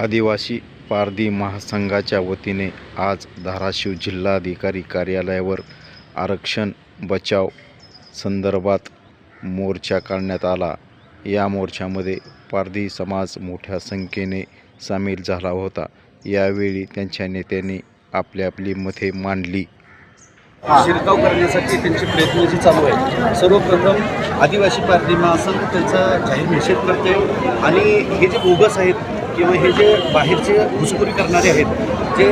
आदिवासी पारधी महासंघाच्या वतीने आज धाराशिव जिल्हाधिकारी कार्यालयावर आरक्षण बचाव संदर्भात मोर्चा काढण्यात आला. या मोर्चामध्ये पारधी समाज मोठ्या संख्येने सामील झाला होता. यावेळी त्यांच्या नेत्यांनी आपली आपली मते मांडली. शिरकाव करण्यासाठी त्यांचे प्रयत्न जे चालू आहेत सर्वप्रथम आदिवासी पारधी महासंघ त्यांचा जाहीर निषेध करते आणि हे जे बोगस आहेत किंवा हे जे बाहेरचे घुसखोरी करणारे आहेत जे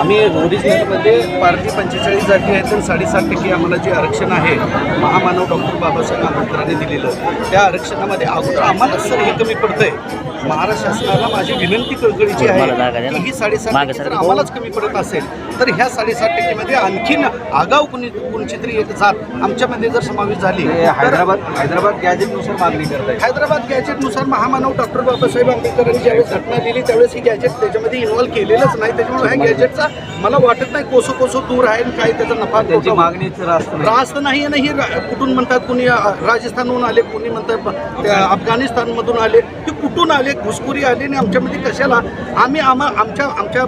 आम्ही ओरिजिनलमध्ये पारधी पंचेचाळीस जाती आहेत आणि साडेसात टक्के आम्हाला जे आरक्षण आहे महामानव डॉक्टर बाबासाहेब आंबेडकरांनी दिलेलं त्या आरक्षणामध्ये अगोदर आम्हालाच सर हे कमी पडतंय. महाराष्ट्र शासनाला माझी विनंती कळकळीची आहे की ही साडेसात टक्के जर आम्हालाच कमी पडत असेल तर ह्या साडेसात टक्केमध्ये आणखीन आगाऊ कुणी कोणची तरी एक जात आमच्यामध्ये जर समावेश झाली हैदराबाद हैदराबाद गॅजेटनुसार मागणी करत आहे हैदराबाद गॅजेटनुसार महामानव डॉक्टर बाबासाहेब आंबेडकरांनी ज्यावेळेस घटना दिली त्यावेळेस ही गॅजेट त्याच्यामध्ये इन्व्हॉल्व केलेलंच नाही. त्याच्यामुळे ह्या गॅजेटचा मला वाटत नाही कोसो कोसो दूर आहे आणि काय त्याचा नफा त्यांची तोटा मागणीच रास्त नाही. आणि हे रा- कुठून म्हणतात कुणी राजस्थानहून आले कुणी म्हणतात अफगाणिस्तानमधून आले ते कुठून आले घुसखोरी आली आणि आमच्यामध्ये कशाला? आम्ही आम्हा आमच्या आमच्या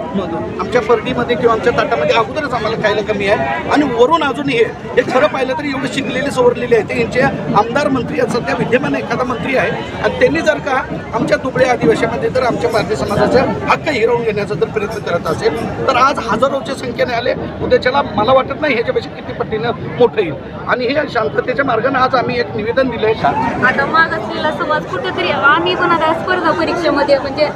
आमच्या पर्डीमध्ये किंवा आमच्या ताटामध्ये अगोदरच आम्हाला खायला कमी आहे. आणि वरून अजून हे हे खरं पाहिलं तर एवढे शिकलेले सवरलेले आहेत यांचे आमदार मंत्री आहेत सध्या विद्यमान एखादा मंत्री आहे. आणि त्यांनी जर का आमच्या दुबळ्या आदिवासीमध्ये जर आमच्या भारतीय समाजाचा हक्क हिरवून घेण्याचा जर प्रयत्न करत असेल तर आज हजारोच्या संख्येने आले. उद्याच्याला मला वाटत नाही ह्याच्यापेक्षा किती पटीनं मोठं येईल. आणि हे शांततेच्या मार्गाने आज आम्ही एक निवेदन दिलं आहे आता माग असलेला समाज कुठेतरी आम्ही पण आता स्पर्धा परीक्षेमध्ये म्हणजे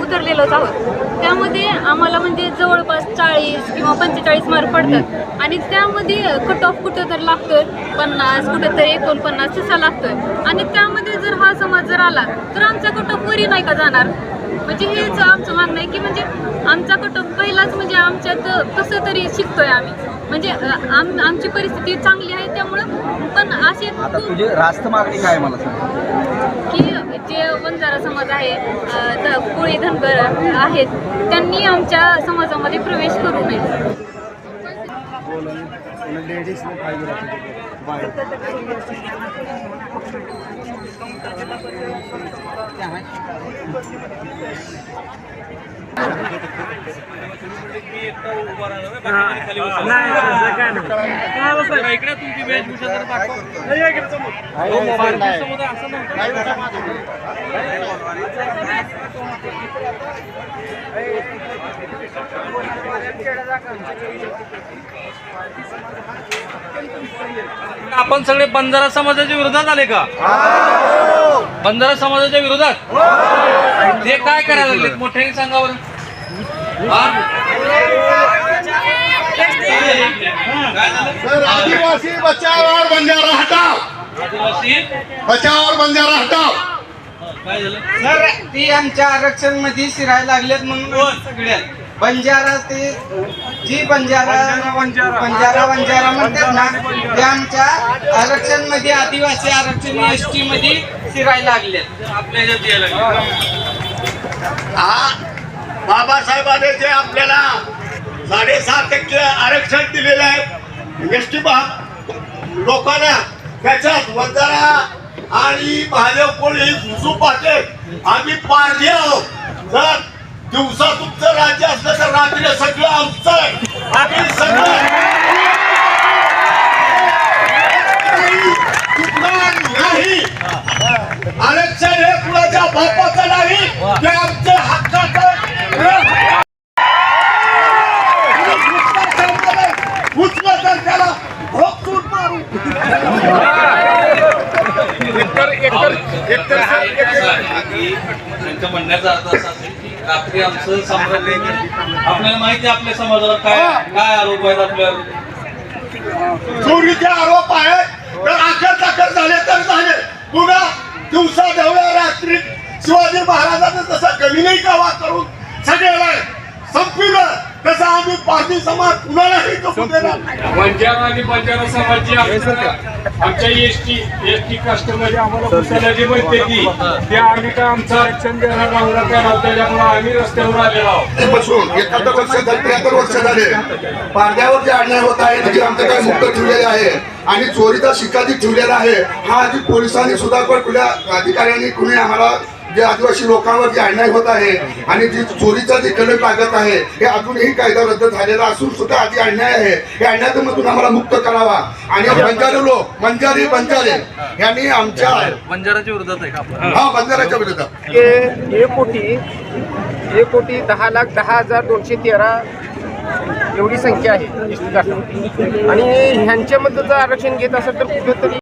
उतरलेलोच आहोत. त्यामध्ये आम्हाला म्हणजे जवळपास चाळीस किंवा पण पंचेचाळीस मार्क पडतात. आणि त्यामध्ये कट ऑफ कुठं तर लागतोय पन्नास कुठं तरी एकोणपन्नास तसा लागतोय. आणि त्यामध्ये जर हा समाज जर आला तर आमचा कट ऑफ वरी नाही का जाणार? म्हणजे हेच आमचं मागणं आहे की म्हणजे आमचा कट ऑफ पहिलाच म्हणजे आमच्यात कसं तरी शिकतोय आम्ही. म्हणजे आम आमची परिस्थिती चांगली आहे त्यामुळं पण असे तुझी रास्त मागणी काय मला की जे बंजारा समाज आहे ध- कोळी धनगर आहेत त्यांनी आमच्या समाजामध्ये प्रवेश करू नये. आपण सगळे बंजारा समाजाच्या विरोधात आले का? बंजारा समाजाच्या विरोधात? ते काय करायला लागले मोठ्याने सांगा बरं. सर आदिवासी बचाव और बंजारा हटाओ. आदिवासी बचाव और बंजारा हटाओ. काय झालं सर ती आमच्या आरक्षणमध्ये शिरायला लागलेत म्हणून सगळ्यात बंजारा ते जी बंजारा बंजारा बंजारा म्हणतात ना ते आमच्या आरक्षणमध्ये आदिवासी आरक्षण एस टी मध्ये शिरायला लागलेत. आपल्या यायला. हा. बाबासाहेबांनी जे आपल्याला साडेसात टक्के आरक्षण दिलेलं आहे. एस टी लोकांना त्याच्यात बंजारा आणि भाजप कोणी घुसू पाटे आम्ही पाहिजे आहोत. जर दिवसा तुमचं राज्य असलं तर रात्री सगळं आमचं आहे. आम्ही सगळं नाही. आरक्षण हे कुणाच्या बापाचं नाही. ते आमचं त्यांच्या म्हणण्याचा अर्थ असा असेल की रात्री आमचं साम्राज्य आपल्याला माहिती आहे आपल्या समाजाला काय काय आरोप आहेत आपल्यावर चोरीचे आरोप आहेत. तर आखर दाखल झाले तर झाले. पुन्हा दिवसा ढवळ्या रात्री शिवाजी महाराजांनी तसा गमिनी कावा करून सगळ्याला आम्ही पारधी समाज कुणालाही करू देणार. बंजारा आणि बंजारा समाजची आमच्या- आमच्या एस टी एस टी कास्टमध्ये आम्हाला जी म्हणते ती ते आम्ही काय आमचं आरक्षण देणार नव्हता त्याला त्याच्यामुळे आम्ही रस्त्यावर आलेलो आहोत. बसून एखादं वर्ष झाले त्र्याहत्तर वर्ष झाले. पारड्यावर जे अन्याय होत आहे म्हणजे आमचं काय मुक्त ठेवलेले आहे आणि चोरीचा शिक्काची ठेवलेला आहे हा आधी पोलिसांनी सुद्धा पण कुठल्या अधिकाऱ्यांनी कुणी आम्हाला जे आदिवासी लोकांवर जे अन्याय होत आहे आणि जी चोरीचा जे कलक लागत आहे हे अजूनही कायदा रद्द झालेला असून सुद्धा आधी अन्याय आहे. हे अन्यायामधून आम्हाला मुक्त करावा. आणि बंजारे लोक बंजारी बंजारे यांनी आमच्या बंजाराच्या विरोधात आहे का हा बंजाराच्या विरोधात. एक कोटी एक कोटी दहा लाख दहा हजार दोनशे तेरा एवढी संख्या आहे. आणि ह्यांच्यामधलं जर आरक्षण घेत असेल तर कुठेतरी